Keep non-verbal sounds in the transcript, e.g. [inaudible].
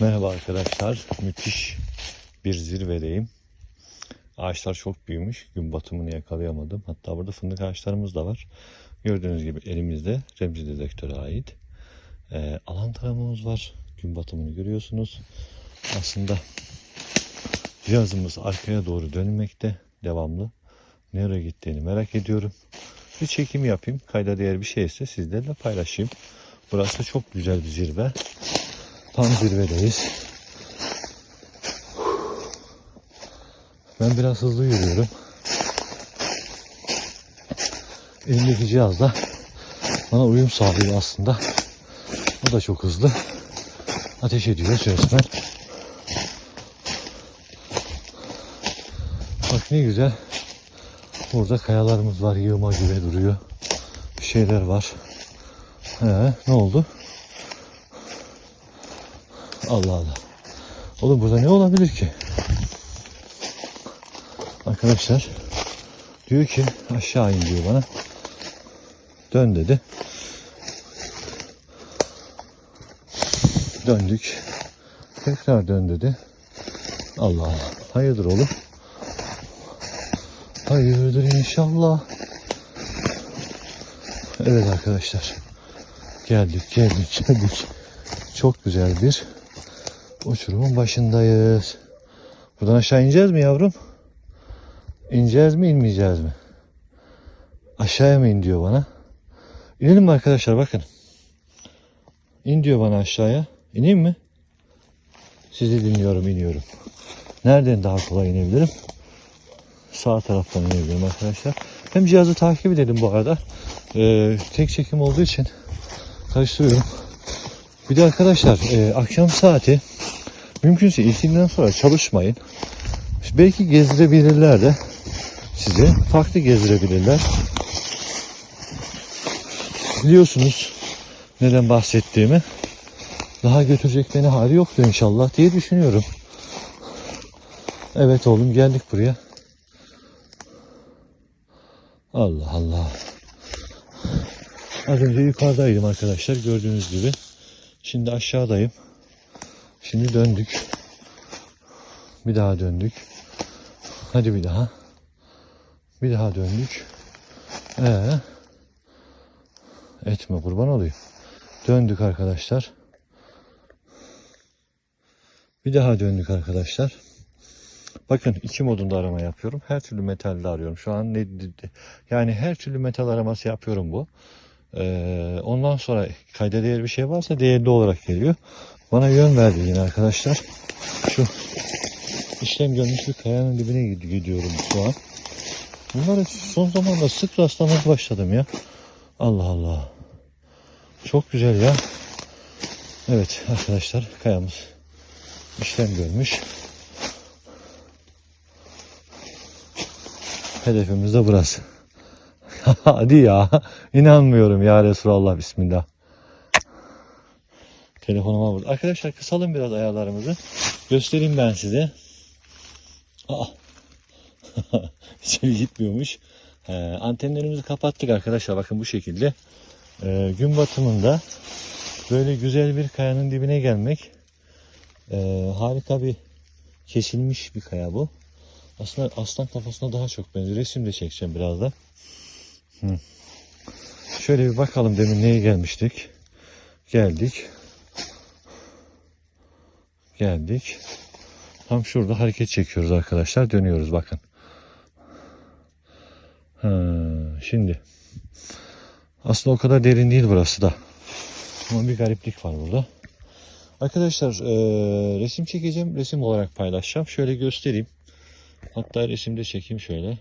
Merhaba arkadaşlar. Müthiş bir zirvedeyim. Ağaçlar çok büyümüş. Gün batımını yakalayamadım. Hatta burada fındık ağaçlarımız da var. Gördüğünüz gibi elimizde Remzi dedektöre ait. Ee, alan taramamız var. Gün batımını görüyorsunuz. Aslında cihazımız arkaya doğru dönmekte. Devamlı. Nereye gittiğini merak ediyorum. Bir çekim yapayım. Kayda değer bir şeyse sizlerle paylaşayım. Burası çok güzel bir zirve. Tam zirvedeyiz. Ben biraz hızlı yürüyorum. Elimdeki cihaz da bana uyum sağlıyor aslında. O da çok hızlı. Ateş ediyor resmen. Bak ne güzel. Burada kayalarımız var. Yığma gibi duruyor. Bir şeyler var. He, ne oldu? Allah Allah. Oğlum burada ne olabilir ki? Arkadaşlar diyor ki aşağı in diyor bana. Dön dedi. Döndük. Tekrar dön dedi. Allah Allah. Hayırdır oğlum? Hayırdır inşallah. Evet arkadaşlar. Geldik geldik geldik. Çok güzel bir uçurumun başındayız. Buradan aşağı ineceğiz mi yavrum? İneceğiz mi inmeyeceğiz mi? Aşağıya mı in diyor bana. İnelim mi arkadaşlar bakın. İn diyor bana aşağıya. İneyim mi? Sizi dinliyorum iniyorum. Nereden daha kolay inebilirim? Sağ taraftan inebilirim arkadaşlar. Hem cihazı takip edelim bu arada. Ee, tek çekim olduğu için karıştırıyorum. Bir de arkadaşlar e, akşam saati mümkünse ilkinden sonra çalışmayın. Belki gezdirebilirler de sizi. Farklı gezdirebilirler. Biliyorsunuz neden bahsettiğimi. Daha götürecek beni hali yoktu inşallah diye düşünüyorum. Evet oğlum geldik buraya. Allah Allah. Az önce yukarıdaydım arkadaşlar gördüğünüz gibi. Şimdi aşağıdayım. Şimdi döndük. Bir daha döndük. Hadi bir daha. Bir daha döndük. Ee, etme kurban olayım. Döndük arkadaşlar. Bir daha döndük arkadaşlar. Bakın iki modunda arama yapıyorum. Her türlü metalde arıyorum. Şu an ne yani her türlü metal araması yapıyorum bu. Ee, ondan sonra kayda değer bir şey varsa değerli olarak geliyor. Bana yön verdi yine arkadaşlar. Şu işlem görmüş bir kayanın dibine gid- gidiyorum şu an. Bunları son zamanda sık rastlamaya başladım ya. Allah Allah. Çok güzel ya. Evet arkadaşlar kayamız işlem görmüş. Hedefimiz de burası. [laughs] Hadi ya. İnanmıyorum ya Resulallah Bismillah. Telefonuma vurdu. Arkadaşlar kısalım biraz ayarlarımızı. Göstereyim ben size. Aa. [laughs] İçeri gitmiyormuş. Ee, antenlerimizi kapattık arkadaşlar. Bakın bu şekilde. Ee, gün batımında böyle güzel bir kayanın dibine gelmek ee, harika bir kesilmiş bir kaya bu. Aslında aslan kafasına daha çok benziyor. Resim de çekeceğim birazdan. Hı. Şöyle bir bakalım demin neye gelmiştik. Geldik. Geldik. Tam şurada hareket çekiyoruz arkadaşlar. Dönüyoruz bakın. Ha, şimdi. Aslında o kadar derin değil burası da. Ama bir gariplik var burada. Arkadaşlar eee, resim çekeceğim. Resim olarak paylaşacağım. Şöyle göstereyim. Hatta resimde çekeyim şöyle.